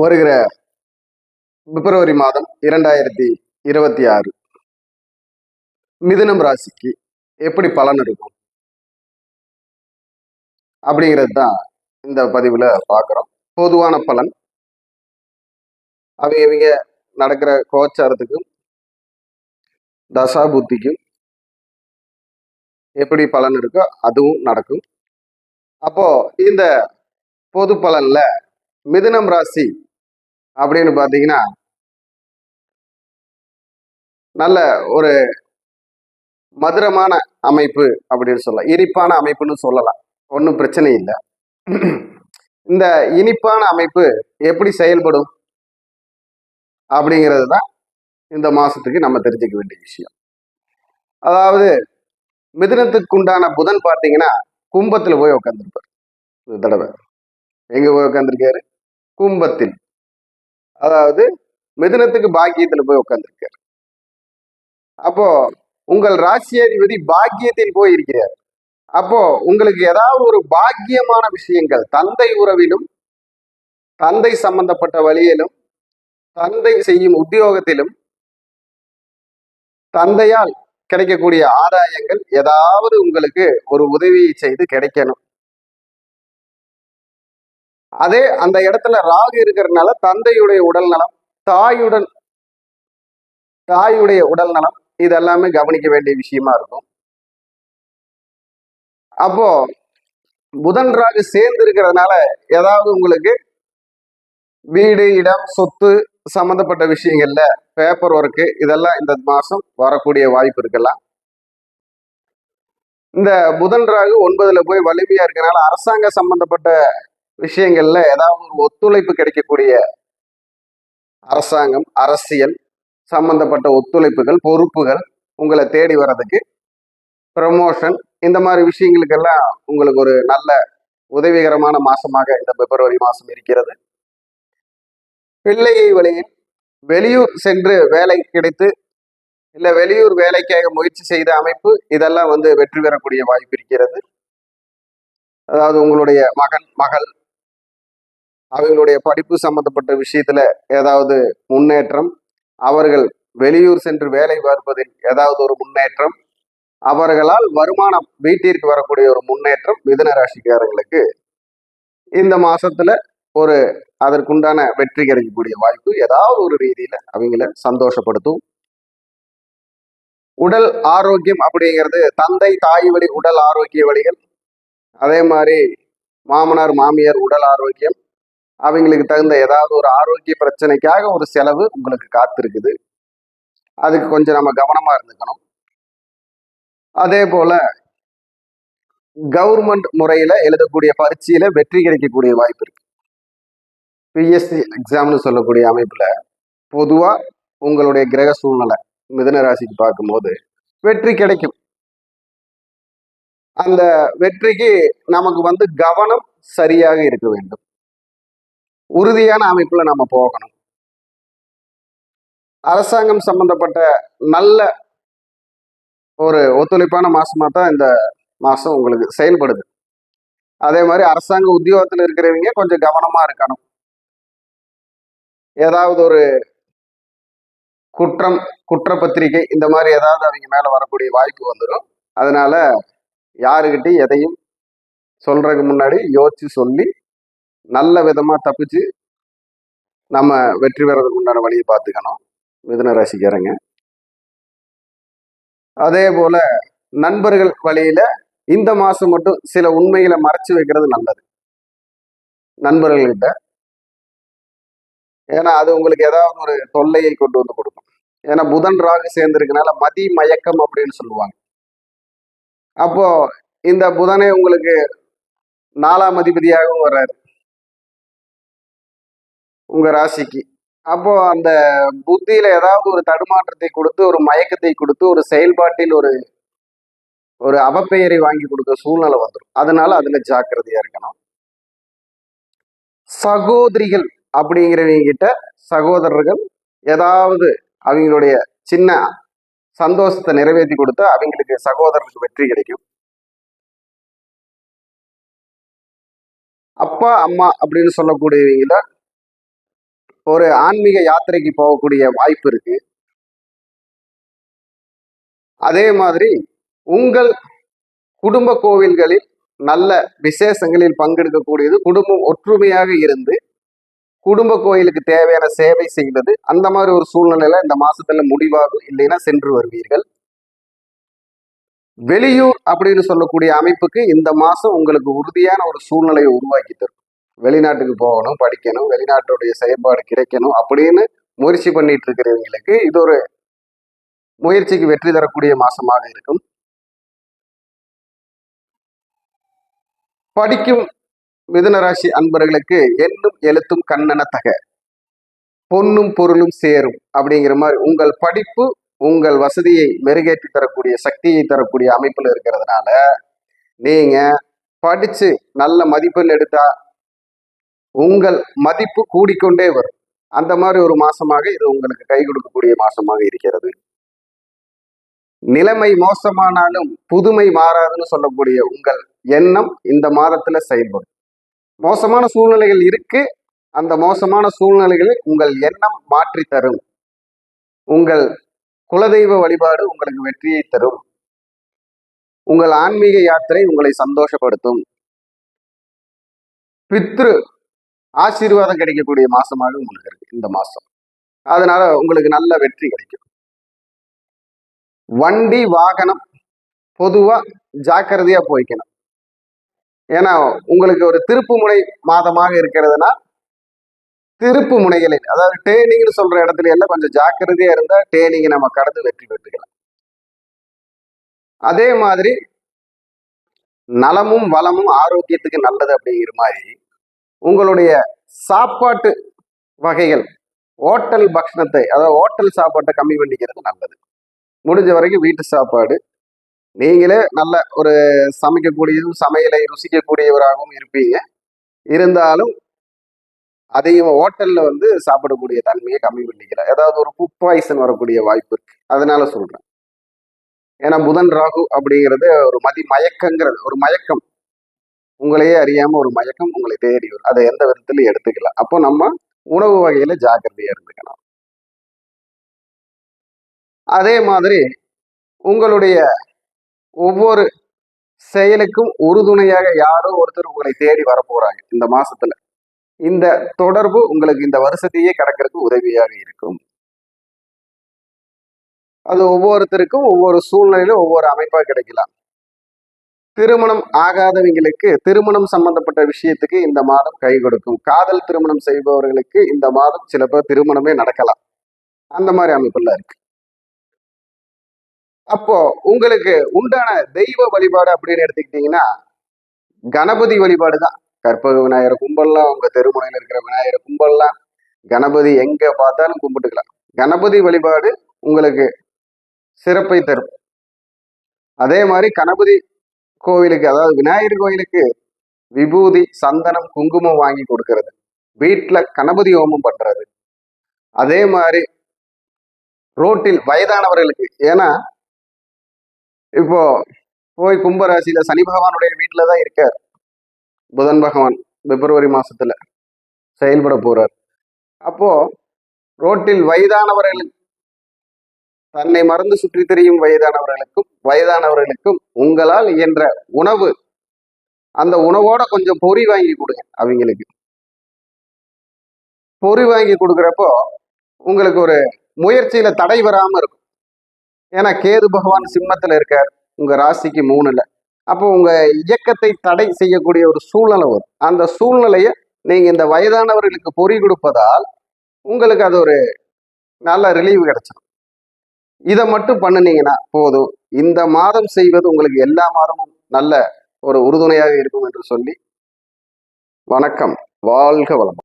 வருகிற பிப்ரவரி மாதம் இரண்டாயிரத்தி இருபத்தி ஆறு மிதுனம் ராசிக்கு எப்படி பலன் இருக்கும்? அப்படிங்கிறது தான் இந்த பதிவில் பார்க்குறோம். பொதுவான பலன். அவங்க இவங்க நடக்கிற கோச்சாரத்துக்கும் தசா புத்திக்கும் எப்படி பலன் இருக்கோ அதுவும் நடக்கும். அப்போ இந்த பொது பலன்ல மிதுனம் ராசி அப்படின்னு பார்த்தீங்கன்னா நல்ல ஒரு மதுரமான அமைப்பு அப்படின்னு சொல்லலாம். இனிப்பான அமைப்புன்னு சொல்லலாம். ஒன்றும் பிரச்சனை இல்லை. இந்த இனிப்பான அமைப்பு எப்படி செயல்படும்? அப்படிங்கிறது தான் இந்த மாதத்துக்கு நம்ம தெரிஞ்சுக்க வேண்டிய விஷயம். அதாவது மிதுனத்துக்கு உண்டான புதன் பார்த்தீங்கன்னா கும்பத்தில் போய் உட்காந்துருப்பார் இந்த தடவை. எங்கே போய் உட்காந்துருக்காரு கும்பத்தில். அதாவது மிதுனத்துக்கு பாக்கியத்துல போய் உட்காந்துருக்கார் அப்போ உங்கள் ராசியாதிபதி பாக்கியத்தில் போய் இருக்கிறார் அப்போ உங்களுக்கு ஏதாவது ஒரு பாக்கியமான விஷயங்கள் தந்தை உறவிலும் தந்தை சம்பந்தப்பட்ட வழியிலும் தந்தை செய்யும் உத்தியோகத்திலும் தந்தையால் கிடைக்கக்கூடிய ஆதாயங்கள் ஏதாவது உங்களுக்கு ஒரு உதவியை செய்து கிடைக்கணும். அதே அந்த இடத்துல ராகு இருக்கிறதுனால தந்தையுடைய உடல் நலம் தாயுடன் தாயுடைய உடல் நலம் இதெல்லாமே கவனிக்க வேண்டிய விஷயமா இருக்கும். அப்போ புதன் ராகு சேர்ந்து இருக்கிறதுனால ஏதாவது உங்களுக்கு வீடு இடம் சொத்து சம்பந்தப்பட்ட விஷயங்கள்ல பேப்பர் ஒர்க்கு இதெல்லாம் இந்த மாசம் வரக்கூடிய வாய்ப்பு இருக்கலாம். இந்த புதன் ராகு ஒன்பதுல போய் வலிமையா இருக்கனால அரசாங்க சம்பந்தப்பட்ட விஷயங்கள்ல ஏதாவது ஒரு ஒத்துழைப்பு கிடைக்கக்கூடிய அரசாங்கம் அரசியல் சம்பந்தப்பட்ட ஒத்துழைப்புகள் பொறுப்புகள் உங்களை தேடி வர்றதுக்கு ப்ரமோஷன் இந்த மாதிரி விஷயங்களுக்கெல்லாம் உங்களுக்கு ஒரு நல்ல உதவிகரமான மாசமாக இந்த பிப்ரவரி மாசம் இருக்கிறது. பிள்ளையை வழியில் வெளியூர் சென்று வேலை கிடைத்து இல்லை வெளியூர் வேலைக்காக முயற்சி செய்த அமைப்பு இதெல்லாம் வந்து வெற்றி பெறக்கூடிய வாய்ப்பு இருக்கிறது. அதாவது உங்களுடைய மகன் மகள் அவங்களுடைய படிப்பு சம்பந்தப்பட்ட விஷயத்துல ஏதாவது முன்னேற்றம் அவர்கள் வெளியூர் சென்று வேலை பார்ப்பதில் ஏதாவது ஒரு முன்னேற்றம் அவர்களால் வருமானம் வீட்டிற்கு வரக்கூடிய ஒரு முன்னேற்றம் மிதன ராசிக்காரங்களுக்கு இந்த மாசத்துல ஒரு அதற்குண்டான வெற்றி கிடைக்கக்கூடிய வாய்ப்பு ஏதாவது ஒரு ரீதியில அவங்கள சந்தோஷப்படுத்தும். உடல் ஆரோக்கியம் அப்படிங்கிறது தந்தை தாய் வழி உடல் ஆரோக்கிய வழிகள். அதே மாதிரி மாமனார் மாமியார் உடல் ஆரோக்கியம். அவங்களுக்கு தகுந்த ஏதாவது ஒரு ஆரோக்கிய பிரச்சனைக்காக ஒரு செலவு உங்களுக்கு காத்திருக்குது. அதுக்கு கொஞ்சம் நம்ம கவனமா இருந்துக்கணும். அதே போல கவர்மெண்ட் முறையில எழுதக்கூடிய பரீட்சையில வெற்றி கிடைக்கக்கூடிய வாய்ப்பு இருக்கு. பிஎஸ்சி எக்ஸாம்னு சொல்லக்கூடிய அமைப்புல பொதுவா உங்களுடைய கிரக சூழ்நிலை மிதன ராசிக்கு பார்க்கும்போது வெற்றி கிடைக்கும். அந்த வெற்றிக்கு நமக்கு வந்து கவனம் சரியாக இருக்க வேண்டும். உறுதியான அமைப்புல நாம போகணும். அரசாங்கம் சம்பந்தப்பட்ட நல்ல ஒரு ஒத்துழைப்பான மாசமா தான் இந்த மாசம் உங்களுக்கு செயல்படுது. அதே மாதிரி அரசாங்க உத்தியோகத்தில் இருக்கிறவங்க கொஞ்சம் கவனமா இருக்கணும். ஏதாவது ஒரு குற்றம் குற்றப்பத்திரிகை இந்த மாதிரி ஏதாவது அவங்க மேல வரக்கூடிய வாய்ப்பு வந்துடும் அதனால யாருக்கிட்டையும் எதையும் சொல்றதுக்கு முன்னாடி யோசிச்சு சொல்லி நல்ல விதமாக தப்பிச்சு நம்ம வெற்றி பெறதுக்கு உண்டான வழியை பார்த்துக்கணும். மிதுன ராசிக்காரங்க. அதே போல நண்பர்கள் வழியில இந்த மாசம் மட்டும் சில உண்மைகளை மறைச்சு வைக்கிறது நல்லது. நண்பர்கள்கிட்ட. ஏன்னா அது உங்களுக்கு ஏதாவது ஒரு தொல்லையை கொண்டு வந்து கொடுக்கும். ஏன்னா புதன் ராகு சேர்ந்துருக்கனால மதி மயக்கம் அப்படின்னு சொல்லுவாங்க. அப்போ இந்த புதனே உங்களுக்கு நாலாம் அதிபதியாகவும் வர்றாரு. உங்க ராசிக்கு. அப்போ அந்த புத்தியில ஏதாவது ஒரு தடுமாற்றத்தை கொடுத்து ஒரு மயக்கத்தை கொடுத்து ஒரு செயல்பாட்டில் ஒரு ஒரு அவப்பெயரை வாங்கி கொடுக்க சூழ்நிலை வந்துடும் அதனால அதுல ஜாக்கிரதையா இருக்கணும். சகோதரிகள் அப்படிங்கிறவங்க கிட்ட சகோதரர்கள் ஏதாவது அவங்களுடைய சின்ன சந்தோஷத்தை நிறைவேற்றி கொடுத்தா அவங்களுக்கு சகோதரருக்கு வெற்றி கிடைக்கும். அப்பா அம்மா அப்படின்னு சொல்லக்கூடியவங்களை ஒரு ஆன்மீக யாத்திரைக்கு போகக்கூடிய வாய்ப்பு இருக்கு. அதே மாதிரி உங்கள் குடும்ப கோவில்களில் நல்ல விசேஷங்களில் பங்கெடுக்கக்கூடியது குடும்பம் ஒற்றுமையாக இருந்து குடும்ப கோயிலுக்கு தேவையான சேவை செய்வது அந்த மாதிரி ஒரு சூழ்நிலையில இந்த மாசத்துல முடிவாகும் இல்லைன்னா சென்று வருவீர்கள். வெளியூர் அப்படின்னு சொல்லக்கூடிய அமைப்புக்கு இந்த மாசம் உங்களுக்கு உறுதியான ஒரு சூழ்நிலையை உருவாக்கி தரும். வெளிநாட்டுக்கு போகணும் படிக்கணும் வெளிநாட்டுடைய செயல்பாடு கிடைக்கணும் அப்படின்னு முயற்சி பண்ணிட்டு இருக்கிறவங்களுக்கு இது ஒரு முயற்சிக்கு வெற்றி தரக்கூடிய மாசமாக இருக்கும். படிக்கும் மிதுனராசி அன்பர்களுக்கு எண்ணும் எழுத்தும் கண்ணனத்தக பொண்ணும் பொன்னும் பொருளும் சேரும் அப்படிங்கிற மாதிரி உங்கள் படிப்பு உங்கள் வசதியை மெருகேற்றி தரக்கூடிய சக்தியை தரக்கூடிய அமைப்பில் இருக்கிறதுனால நீங்க படிச்சு நல்ல மதிப்பெண் எடுத்தா உங்கள் மதிப்பு கூடிக்கொண்டே வரும். அந்த மாதிரி ஒரு மாசமாக இது உங்களுக்கு கை கொடுக்கக்கூடிய மாசமாக இருக்கிறது. நிலைமை மோசமானாலும் புதுமை மாறாதுன்னு சொல்லக்கூடிய உங்கள் எண்ணம் இந்த மாதத்துல செயல்படும். மோசமான சூழ்நிலைகள் இருக்கு. அந்த மோசமான சூழ்நிலைகளில் உங்கள் எண்ணம் மாற்றி தரும். உங்கள் குலதெய்வ வழிபாடு உங்களுக்கு வெற்றியை தரும். உங்கள் ஆன்மீக யாத்திரை உங்களை சந்தோஷப்படுத்தும். பித்ரு ஆசீர்வாதம் கிடைக்கக்கூடிய மாசமாக உங்களுக்கு இருக்கு இந்த மாசம். அதனால உங்களுக்கு நல்ல வெற்றி கிடைக்கும். வண்டி வாகனம் பொதுவா ஜாக்கிரதையா போய்க்கணும். ஏன்னா உங்களுக்கு ஒரு திருப்பு முனை மாதமாக இருக்கிறதுனா திருப்பு முனைகளில் அதாவது டேனிங்னு சொல்ற இடத்துல எல்லாம் கொஞ்சம் ஜாக்கிரதையா இருந்தா டேனிங் நம்ம கடந்து வெற்றி பெற்றுக்கலாம். அதே மாதிரி நலமும் வளமும் ஆரோக்கியத்துக்கு நல்லது அப்படிங்கிற மாதிரி உங்களுடைய சாப்பாட்டு வகைகள் ஹோட்டல் பக்ஷணத்தை அதாவது ஹோட்டல் சாப்பாட்டை கம்மி பண்ணிக்கிறது நல்லது. முடிஞ்ச வரைக்கும் வீட்டு சாப்பாடு. நீங்களே நல்ல ஒரு சமைக்கக்கூடியதும் சமையலை ருசிக்கக்கூடியவராகவும் இருப்பீங்க. இருந்தாலும் அதையும் ஹோட்டலில் வந்து சாப்பிடக்கூடிய தன்மையை கம்மி பண்ணிக்கலாம் ஏதாவது ஒரு ஃபுட் பாய்சன் வரக்கூடிய வாய்ப்பு இருக்கு. அதனால சொல்றேன். ஏன்னா புதன் ராகு அப்படிங்கிறது ஒரு மதி மயக்கங்கிறது ஒரு மயக்கம். உங்களையே அறியாம ஒரு மயக்கம் உங்களை தேடி வரும். அதை எந்த விதத்திலையும் எடுத்துக்கலாம் அப்போ நம்ம உணவு வகையில ஜாக்கிரதையா இருந்துக்கணும். அதே மாதிரி உங்களுடைய ஒவ்வொரு செயலுக்கும் உறுதுணையாக யாரோ ஒருத்தர் உங்களை தேடி வரப்போகிறாங்க இந்த மாசத்துல. இந்த தொடர்பு உங்களுக்கு இந்த வருஷத்தையே கிடக்கிறதுக்கு உதவியாக இருக்கும். அது ஒவ்வொருத்தருக்கும் ஒவ்வொரு சூழ்நிலையிலும் ஒவ்வொரு அமைப்பா கிடைக்கலாம். திருமணம் ஆகாதவங்களுக்கு திருமணம் சம்பந்தப்பட்ட விஷயத்துக்கு இந்த மாதம் கை கொடுக்கும். காதல் திருமணம் செய்பவர்களுக்கு இந்த மாதம் சில பேர் திருமணமே நடக்கலாம். அந்த மாதிரி அமைப்புல இருக்கு. அப்போ உங்களுக்கு உண்டான தெய்வ வழிபாடு அப்படின்னு எடுத்துக்கிட்டீங்கன்னா கணபதி வழிபாடு தான் கற்பக விநாயகர் கும்பல்லாம் உங்க தெருமுனையில் இருக்கிற விநாயகர் கும்பல்லாம் கணபதி எங்க பார்த்தாலும் கும்பிட்டுக்கலாம். கணபதி வழிபாடு உங்களுக்கு சிறப்பை தரும். அதே மாதிரி கணபதி கோவிலுக்கு அதாவது விநாயகர் கோயிலுக்கு விபூதி சந்தனம் குங்குமம் வாங்கி கொடுக்கறது. வீட்டில் கணபதி ஹோமம் பண்ணுறது அதே மாதிரி ரோட்டில் வயதானவர்களுக்கு ஏன்னா இப்போ போய் கும்பராசியில சனி பகவானுடைய வீட்டில தான் இருக்கார். புதன் பகவான் பிப்ரவரி மாசத்துல செயல்பட போறார். அப்போ ரோட்டில் வயதானவர்கள் தன்னை மறந்து சுற்றி திரியும் வயதானவர்களுக்கும் வயதானவர்களுக்கும் உங்களால் இயன்ற உணவு அந்த உணவோட கொஞ்சம் பொறி வாங்கி கொடுங்க அவங்களுக்கு. பொறி வாங்கி கொடுக்குறப்போ உங்களுக்கு ஒரு முயற்சியில தடை வராம இருக்கும். ஏன்னா கேது பகவான் சிம்மத்துல இருக்கார் உங்க ராசிக்கு மூணுல. அப்போ உங்க இயக்கத்தை தடை செய்யக்கூடிய ஒரு சூழ்நிலை வரும். அந்த சூழ்நிலையை நீங்க இந்த வயதானவர்களுக்கு பொறி கொடுப்பதால் உங்களுக்கு அது ஒரு நல்ல ரிலீவ் கிடைச்சிடும் இதை மட்டும் பண்ணுனீங்கன்னா போதும். இந்த மாதம் செய்வது உங்களுக்கு எல்லா மாதமும் நல்ல ஒரு உறுதுணையாக இருக்கும் என்று சொல்லி வணக்கம். வாழ்க வளம்